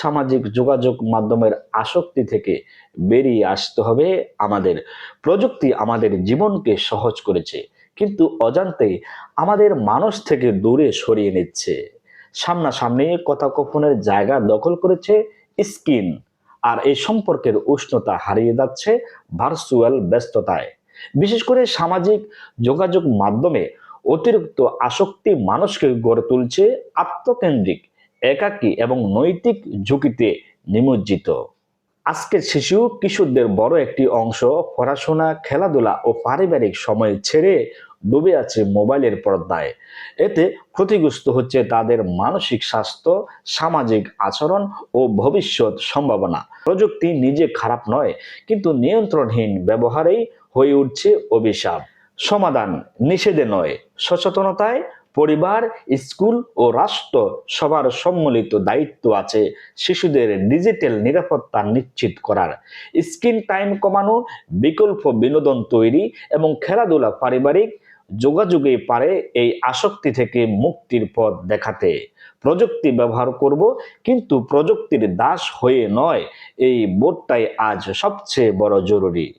সামাজিক যোগাযোগ মাধ্যমের আসক্তি থেকে বেরিয়ে আসতে হবে। আমাদের প্রযুক্তি আমাদের জীবনকে সহজ করেছে, কিন্তু অজান্তেই আমাদের মানুষ থেকে দূরে সরিয়ে নিচ্ছে। সামনাসামনি কথোপকথনের জায়গা দখল করেছে স্কিন, আর এই সম্পর্কের উষ্ণতা হারিয়ে যাচ্ছে ভার্চুয়াল ব্যস্ততায়। বিশেষ করে সামাজিক যোগাযোগ মাধ্যমে অতিরিক্ত আসক্তি মানুষকে গড়ে তুলছে আত্মকেন্দ্রিক একাকী এবং নৈতিক ঝুঁকিতে নিমজ্জিত। আজকের শিশু কিশোরদের বড় একটি অংশ পড়াশোনা, খেলাধুলা ও পারিবারিক সময় ছেড়ে ডুবে আছে মোবাইলের পর্দায়। এতে ক্ষতিগ্রস্ত হচ্ছে তাদের মানসিক স্বাস্থ্য, সামাজিক আচরণ ও ভবিষ্যৎ সম্ভাবনা। প্রযুক্তি নিজে খারাপ নয়, কিন্তু নিয়ন্ত্রণহীন ব্যবহারেই হয়ে উঠছে অভিশাপ। সমাধান নিষেধে নয়, সচেতনতায় পরিবার, স্কুল ও রাষ্ট্র সবার সম্মিলিত দায়িত্ব আছে শিশুদের ডিজিটাল নিরাপত্তা নিশ্চিত করার। স্ক্রিন টাইম কমানো, বিকল্প বিনোদন তৈরি এবং খেলাধুলা পারিবারিক যোগাযোগে পারে এই আসক্তি থেকে মুক্তির পথ দেখাতে। প্রযুক্তি ব্যবহার করব, কিন্তু প্রযুক্তির দাস হয়ে নয়, এই বোধটাই আজ সবচেয়ে বড় জরুরি।